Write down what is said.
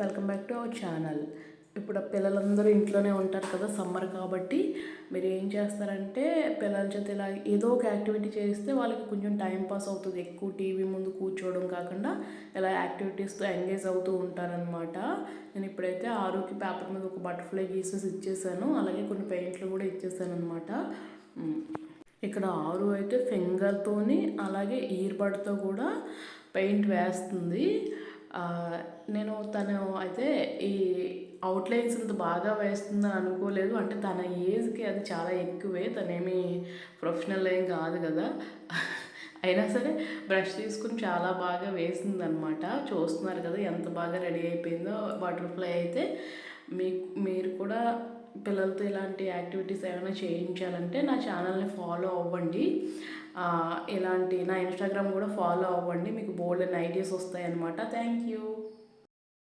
Welcome back to our channel. ఇప్పుడు పిల్లలందరూ ఇంట్లోనే ఉంటారు కదా సమ్మర్ కాబట్టి మీరు ఏం చేస్తారంటే పిల్లల చేత ఇలా ఏదో ఒక యాక్టివిటీ చేస్తే వాళ్ళకి కొంచెం టైం పాస్ అవుతుంది. ఎక్కువ టీవీ ముందు కూర్చోవడం కాకుండా ఇలా యాక్టివిటీస్తో ఎంగేజ్ అవుతూ ఉంటారనమాట నేను ఇప్పుడైతే ఆరుకి పేపర్ మీద ఒక బటర్ఫ్లై గీసెస్ ఇచ్చేసాను. అలాగే కొన్ని పెయింట్లు కూడా ఇచ్చేసాను అనమాట ఇక్కడ ఆరు అయితే ఫింగర్తోని అలాగే ఇయర్బడ్తో కూడా పెయింట్ వేస్తుంది. నేను తను అయితే ఈ అవుట్లైన్స్ ఇంత బాగా వేస్తుందని అనుకోలేదు. అంటే తన ఏజ్కి అది చాలా ఎక్కువే. తనేమి ప్రొఫెషనల్ ఏం కాదు కదా. అయినా సరే బ్రష్ తీసుకుని చాలా బాగా వేసిందనమాట. చూస్తున్నారు కదా ఎంత బాగా రెడీ అయిపోయిందో బటర్ఫ్లై అయితే. మీకు మీరు కూడా పిల్లలతో ఇలాంటి యాక్టివిటీస్ ఏమైనా చేయించాలంటే నా ఛానల్ని ఫాలో అవ్వండి. ఇలాంటి నా ఇన్స్టాగ్రామ్ కూడా ఫాలో అవ్వండి. మీకు బోల్డ్ ఐడియాస్ వస్తాయి అనమాట థ్యాంక్ యూ.